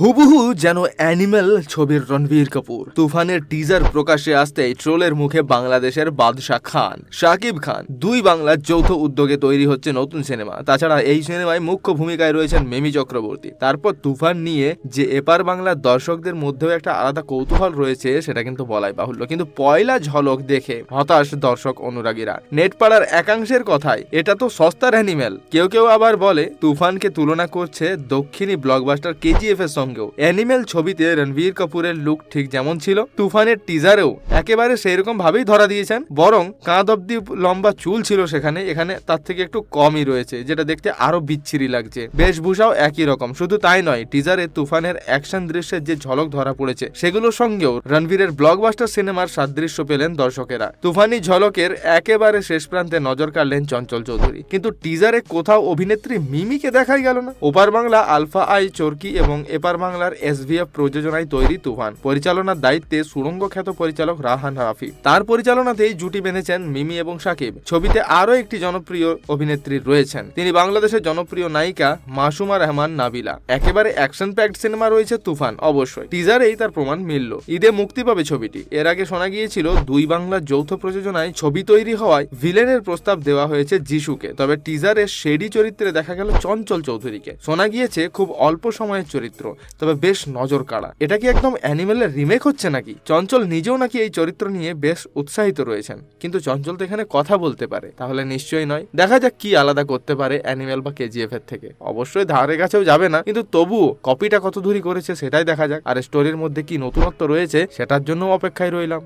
হুবহু যেন অ্যানিমেল ছবির রণবীর কাপুর। তুফানের টিজার প্রকাশ্যে আসতেই ট্রোলের মুখে বাংলাদেশের বাদশাহ খান, শাকিব খান। দুই বাংলার যৌথ উদ্যোগে তৈরি হচ্ছে নতুন সিনেমা। তাছাড়া এই সিনেমায় মুখ্য ভূমিকায় রয়েছেন মিমি চক্রবর্তী। তারপর তুফান নিয়ে যে এপার বাংলার দর্শকদের মধ্যেও একটা আলাদা কৌতূহল রয়েছে, সেটা কিন্তু বলাই বাহুল্য। কিন্তু পয়লা ঝলক দেখে হতাশ দর্শক অনুরাগীরা। নেটপাড়ার একাংশের কথায় এটা তো সস্তার অ্যানিমেল। কেউ কেউ আবার বলে, তুফানকে তুলনা করছে দক্ষিণী ব্লকবাস্টার কেজিএফ এর সঙ্গেও। অ্যানিমেল ছবিতে রণবীর কাপুরের লুক ঠিক যেমন ছিল, তুফানের টিজারেও একেবারে সেইরকম ভাবেই ধরা দিয়েছেন। বরং কাঁধ অব্দি লম্বা চুল ছিল সেখানে, এখানে তার থেকে একটু কমই রয়েছে, যেটা দেখতে আরও বিচ্ছিরি লাগছে। বেশভূষাও একই রকম, শুধু তাই নয় টিজারে তুফানের অ্যাকশন দৃশ্যের যে ঝলক ধরা পড়েছে, সেগুলোর সঙ্গেও রণবীরের ব্লকবাস্টার সিনেমার সাদৃশ্য পেলেন দর্শকেরা। তুফানি ঝলকের একেবারে শেষ প্রান্তে নজর কাড়লেন চঞ্চল চৌধুরী। কিন্তু টিজারে কোথাও অভিনেত্রী মিমিকে দেখাই গেল না। ওপার বাংলা আলফা আই চরকি এবং এপার বাংলার এসভিএফ প্রযোজনায় তৈরি তুফান। পরিচালনার দায়িত্বে সুরঙ্গ খ্যাত পরিচালক রাহান রাফি। তার পরিচালনাতেই জুটি বেঁধেছেন মিমি এবং সাকিব। ছবিতে আরও একটি জনপ্রিয় অভিনেত্রী রয়েছেন। তিনি বাংলাদেশের জনপ্রিয় নায়িকা মাসুমা রহমান নাবিলা। একেবারে অ্যাকশন প্যাকড সিনেমা রয়েছে তুফান, অবশ্যই। টিজারেই তার প্রমাণ মিলল। ঈদে মুক্তি পাবে ছবিটি। এর আগে শোনা গিয়েছিল, দুই বাংলার যৌথ প্রযোজনায় ছবি তৈরি হওয়ায় ভিলেনের প্রস্তাব দেওয়া হয়েছে যিশুকে। তবে টিজারে শেডি চরিত্রে দেখা গেল চঞ্চল চৌধুরীকে। শোনা গিয়েছে, খুব অল্প সময়ের চরিত্র। তবে বেশ নজর কাড়া। এটা কি একদম অ্যানিমেলের রিমেক হচ্ছে নাকি? চঞ্চল নিজেও নাকি এই চরিত্র নিয়ে বেশ উৎসাহিত রয়েছেন। কিন্তু চঞ্চল তো এখানে কথা বলতে পারে। তাহলে নিশ্চয়ই নয়। দেখা যাক কি আলাদা করতে পারে অ্যানিমেল বা কেজিএফ এর থেকে। অবশ্যই ধারে কাছেও যাবে না। কিন্তু তবুও কপিটা কত দূরই করেছে সেটাই দেখা যাক। আর স্টোরির মধ্যে কি নতুনত্ব রয়েছে, সেটার জন্য অপেক্ষায় রইলাম।